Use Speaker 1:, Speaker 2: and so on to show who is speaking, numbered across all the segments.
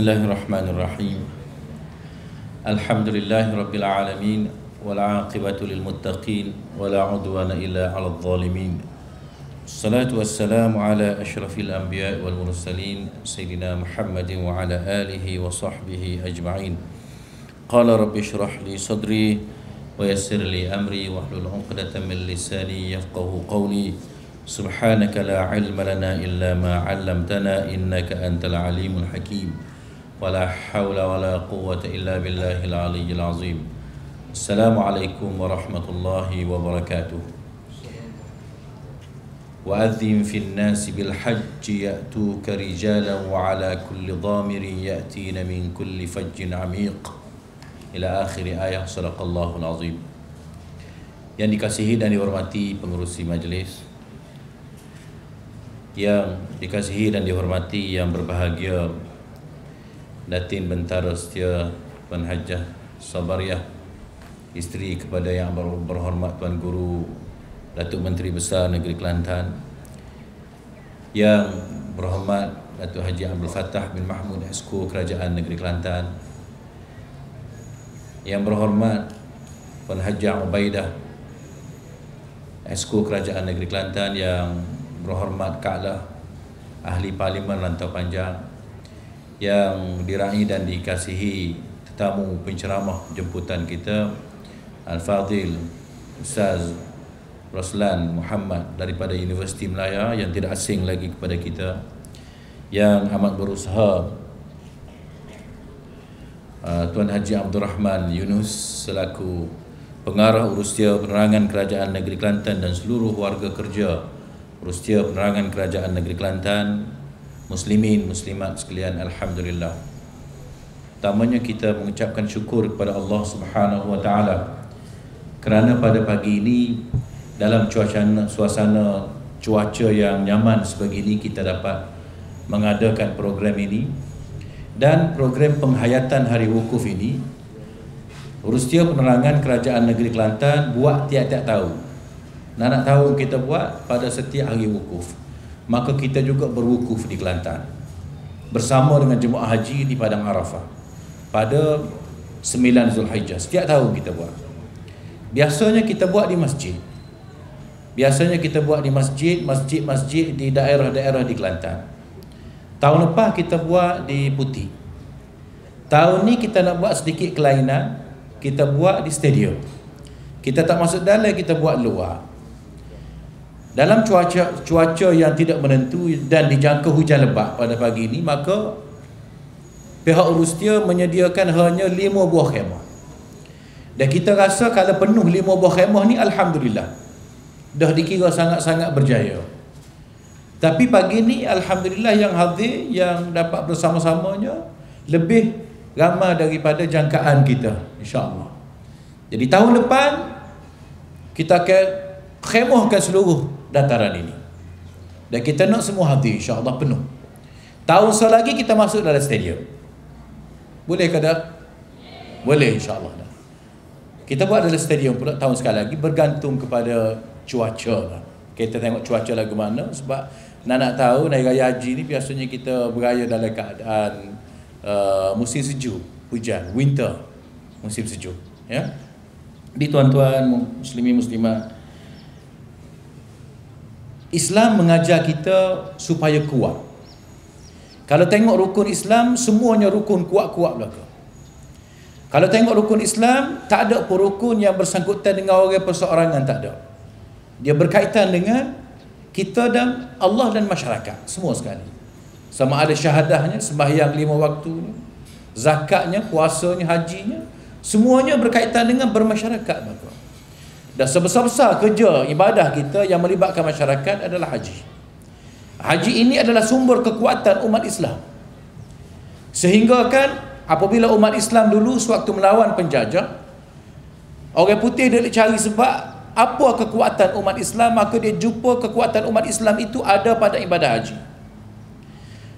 Speaker 1: بسم الله الرحمن الرحيم الحمد لله رب العالمين والعاقبة للمتقين ولا عدوان إلا على الظالمين الصلاة والسلام على أشرف الأنبياء والمرسلين سيدنا محمد وعلى آله وصحبه أجمعين قال رب اشرح لي صدري ويسر لي أمري واحلل عقدة من لساني يفقه قولي سبحانك لا علم لنا إلا ما علمتنا إنك أنت العليم الحكيم ولا حول ولا قوة إلا بالله العلي العظيم. السلام عليكم ورحمة الله وبركاته. وأذن في الناس بالحج يأتوك رجالا وعلى كل ضامر يأتين من كل فج عميق. إلى آخر آية. صدق الله العظيم. Yang dikasihi dan dihormati pengurusi majlis. Yang dikasihi dan dihormati yang berbahagia. Datin Bentara Setia Tuan Hajah Sabariah isteri kepada yang berhormat Tuan Guru Datuk Menteri Besar Negeri Kelantan yang berhormat Datuk Haji Abdul Fattah bin Mahmud Esko Kerajaan Negeri Kelantan yang berhormat Tuan Haji Ubaidah Esko Kerajaan Negeri Kelantan yang berhormat Ka'lah Ahli Parlimen Rantau Panjang yang diraih dan dikasihi tetamu penceramah jemputan kita Al-Fadhil Ustaz Roslan Muhammad daripada Universiti Melaya yang tidak asing lagi kepada kita yang amat berusaha uh, Tuan Haji Abdul Rahman Yunus selaku pengarah urusia penerangan kerajaan negeri Kelantan dan seluruh warga kerja urusia penerangan kerajaan negeri Kelantan muslimin muslimat sekalian alhamdulillah pertamanya kita mengucapkan syukur kepada Allah Subhanahu wa taala kerana pada pagi ini dalam cuaca suasana cuaca yang nyaman sebegini kita dapat mengadakan program ini dan program penghayatan hari wukuf ini Urusia penerangan kerajaan negeri Kelantan buat tiap-tiap tahun. Nak nak tahu kita buat pada setiap hari wukuf. Maka kita juga berwukuf di Kelantan. Bersama dengan jemaah haji di Padang Arafah. Pada 9 Zulhijjah. Setiap tahun kita buat. Biasanya kita buat di masjid. Biasanya kita buat di masjid, masjid-masjid di daerah-daerah di Kelantan. Tahun lepas kita buat di Putih. Tahun ni kita nak buat sedikit kelainan kita buat di stadium kita tak masuk dalam kita buat luar dalam cuaca cuaca yang tidak menentu dan dijangka hujan lebat pada pagi ini maka pihak Rustia menyediakan hanya lima buah khemah dan kita rasa kalau penuh lima buah khemah ni Alhamdulillah dah dikira sangat-sangat berjaya tapi pagi ni Alhamdulillah yang hadir yang dapat bersama-samanya lebih ramai daripada jangkaan kita insya-Allah. Jadi tahun depan kita akan khemahkan seluruh dataran ini. Dan kita nak semua hadir insya-Allah penuh. Tahun selagi kita masuk dalam stadium. Boleh ke tak? Boleh insya-Allah. Kita buat dalam stadium pula tahun sekali lagi bergantung kepada cuaca lah. Kita tengok cuaca lagu mana sebab nak nak tahu naik raya haji ni biasanya kita beraya dalam keadaan uh, musim sejuk, hujan, winter, musim sejuk. Ya, di tuan-tuan muslimin muslimat, Islam mengajar kita supaya kuat. Kalau tengok rukun Islam, semuanya rukun kuat-kuat belaka. Kalau tengok rukun Islam, tak ada pun rukun yang bersangkutan dengan orang perseorangan, tak ada. Dia berkaitan dengan kita dan Allah dan masyarakat, semua sekali sama ada syahadahnya sembahyang lima waktu zakatnya puasanya hajinya semuanya berkaitan dengan bermasyarakat maka dan sebesar-besar kerja ibadah kita yang melibatkan masyarakat adalah haji. Haji ini adalah sumber kekuatan umat Islam. Sehingga kan apabila umat Islam dulu sewaktu melawan penjajah orang putih dia cari sebab apa kekuatan umat Islam maka dia jumpa kekuatan umat Islam itu ada pada ibadah haji.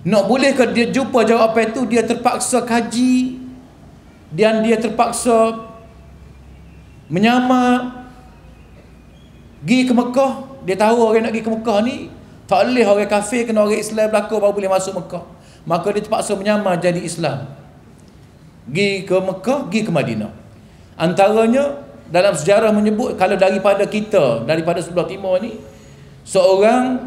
Speaker 1: Nak boleh ke dia jumpa? Jawapan itu dia terpaksa kaji dan dia terpaksa menyamar pergi ke Mekah dia tahu orang nak pergi ke Mekah ni tak boleh orang kafir kena orang Islam belakang baru boleh masuk Mekah. Maka dia terpaksa menyamar jadi Islam. Pergi ke Mekah pergi ke Madinah. Antaranya dalam sejarah menyebut kalau daripada kita daripada sebelah timur ni seorang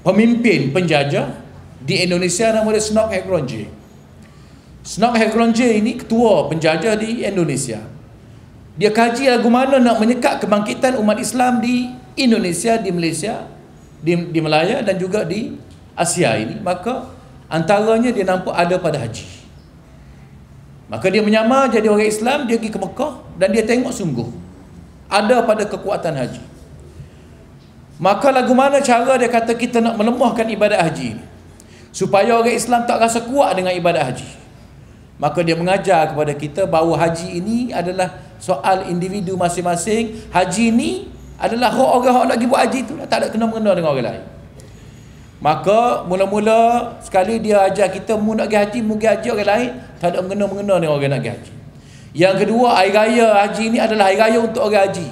Speaker 1: pemimpin penjajah di Indonesia nama dia Snok Hekronje Snok Hekronje ini ketua penjajah di Indonesia dia kaji lagu mana nak menyekat kebangkitan umat Islam di Indonesia, di Malaysia, di, di Melaya dan juga di Asia ini. Maka antaranya dia nampak ada pada haji. Maka dia menyamar jadi orang Islam, dia pergi ke Mekah dan dia tengok sungguh ada pada kekuatan haji. Maka lagu mana cara dia kata kita nak melemahkan ibadat haji ini? Supaya orang Islam tak rasa kuat dengan ibadat haji. Maka dia mengajar kepada kita bahawa haji ini adalah soal individu masing-masing haji ni adalah hak orang hak nak pergi buat haji tu. Tak ada kena-mengena dengan orang lain. Maka mula-mula sekali dia ajar kita mu nak pergi haji mu pergi haji orang lain tak ada mengena-mengena dengan orang nak pergi haji. Yang kedua hari raya haji ni adalah hari raya untuk orang haji.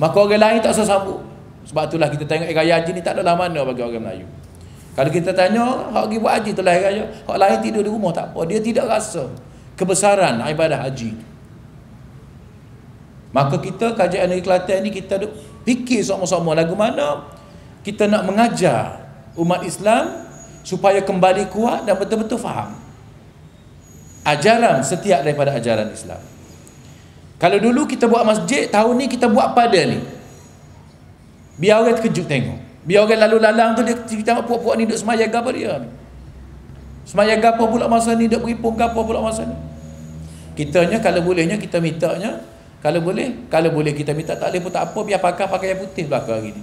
Speaker 1: Maka orang lain tak usah sambut. Sebab itulah kita tengok hari raya haji ni tak adalah mana bagi orang Melayu. Kalau kita tanya hak pergi buat haji tu lah hari raya? Hak lain tidur di rumah tak apa. Dia tidak rasa kebesaran ibadah haji Maka kita kajian negeri Kelantan ni kita fikir sama-sama lagu mana kita nak mengajar umat Islam supaya kembali kuat dan betul-betul faham ajaran setiap daripada ajaran Islam. Kalau dulu kita buat masjid, tahun ni kita buat pada ni. Biar orang terkejut tengok. Biar orang lalu lalang tu dia kita puak-puak ni duk semaya gapo dia. Semaya gapo pula masa ni duk beripung gapo pula masa ni. Kitanya kalau bolehnya kita mintanya kalau boleh, kalau boleh kita minta tak boleh pun tak apa, biar pakai yang putih belakang hari ni.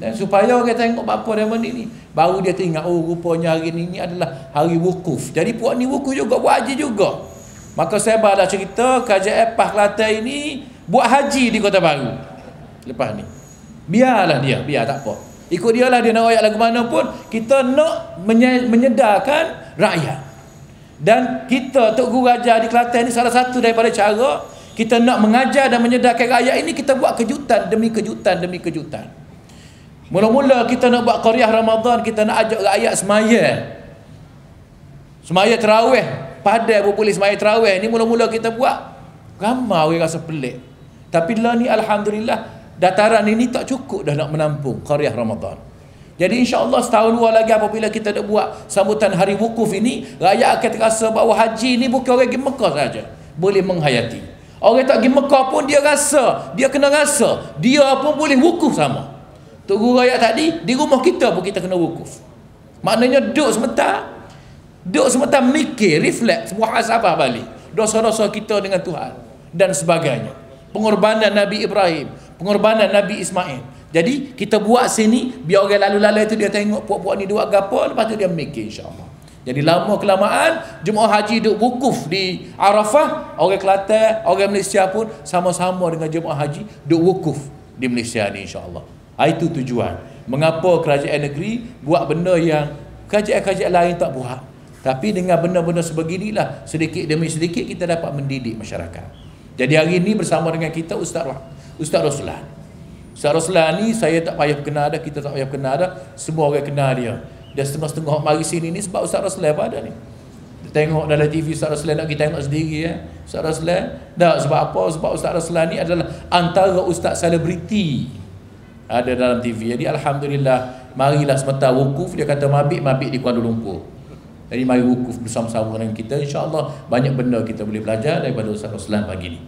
Speaker 1: Dan supaya orang tengok apa dia ni, baru dia teringat, oh rupanya hari ni, ni adalah hari wukuf. Jadi puak ni wukuf juga, buat haji juga. Maka saya baru cerita, kajian Epah Kelantan ini, buat haji di Kota Baru. Lepas ni. Biarlah dia, biar tak apa. Ikut dia lah dia nak rakyat lagu mana pun, kita nak menyedarkan rakyat. Dan kita, Tok Guru Raja di Kelantan ni salah satu daripada cara kita nak mengajar dan menyedarkan rakyat ini kita buat kejutan demi kejutan demi kejutan. Mula-mula kita nak buat qaryah Ramadan kita nak ajak rakyat semaya. Semaya terawih. Pada boleh semaya terawih. Ni mula-mula kita buat. Ramai orang rasa pelik. Tapi lah ni Alhamdulillah dataran ini tak cukup dah nak menampung qaryah Ramadan. Jadi insya-Allah setahun dua lagi apabila kita nak buat sambutan hari wukuf ini, rakyat akan terasa bahawa haji ini bukan orang pergi Mekah saja, boleh menghayati. Orang tak pergi Mekah pun dia rasa, dia kena rasa, dia pun boleh wukuf sama. Tok guru ayat tadi, di rumah kita pun kita kena wukuf. Maknanya duduk sebentar, duduk sebentar mikir, reflect, muhasabah balik. Dosa-dosa kita dengan Tuhan dan sebagainya. Pengorbanan Nabi Ibrahim, pengorbanan Nabi Ismail. Jadi kita buat sini biar orang lalu-lalu itu dia tengok puak-puak ni dua gapo lepas tu dia mikir insya-Allah. Jadi lama kelamaan jemaah haji duk wukuf di Arafah, orang Kelantan, orang Malaysia pun sama-sama dengan jemaah haji duk wukuf di Malaysia ni insya-Allah. Ha, itu tujuan. Mengapa kerajaan negeri buat benda yang kerajaan-kerajaan lain tak buat. Tapi dengan benda-benda sebeginilah sedikit demi sedikit kita dapat mendidik masyarakat. Jadi hari ini bersama dengan kita Ustaz Ustaz Roslan. Ustaz Roslan ni saya tak payah kenal dah, kita tak payah kenal dah, semua orang kenal dia. Dia setengah-setengah mari sini ni sebab Ustaz Raslan apa ada ni. Tengok dalam TV Ustaz Raslan nak kita tengok sendiri ya. Ustaz Raslan. Tak sebab apa? Sebab Ustaz Raslan ni adalah antara ustaz selebriti ada dalam TV. Jadi alhamdulillah marilah sebentar wukuf dia kata mabik mabik di Kuala Lumpur. Jadi mari wukuf bersama-sama dengan kita insya-Allah banyak benda kita boleh belajar daripada Ustaz Raslan pagi ni.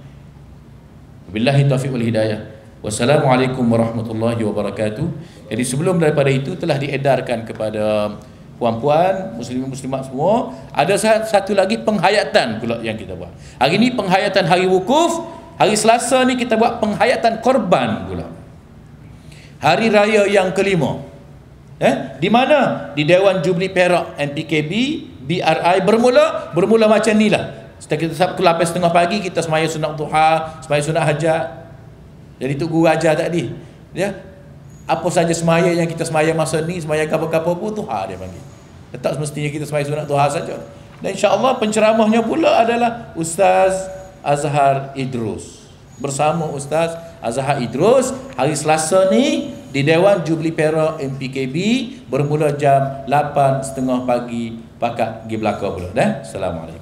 Speaker 1: Billahi taufiq wal hidayah. Wassalamualaikum warahmatullahi wabarakatuh. Jadi sebelum daripada itu telah diedarkan kepada puan-puan, muslimin muslimat semua, ada satu lagi penghayatan pula yang kita buat. Hari ini penghayatan hari wukuf, hari Selasa ni kita buat penghayatan korban pula. Hari raya yang kelima. Eh, di mana? Di Dewan Jubli Perak NPKB BRI bermula bermula macam ni lah. Setelah kita sampai ke 8.30 pagi kita semaya sunat duha, semaya sunat hajat, jadi tu guru ajar tadi. Ya. Apa saja semaya yang kita semaya masa ni, semaya apa-apa pun Tuhan dia panggil. Tak semestinya kita semaya sunat Tuhan saja. Dan insya-Allah penceramahnya pula adalah Ustaz Azhar Idrus. bersama Ustaz Azhar Idrus hari Selasa ni di Dewan Jubli Perak MPKB bermula jam 8.30 pagi pakat pergi belakang pula dah. Assalamualaikum.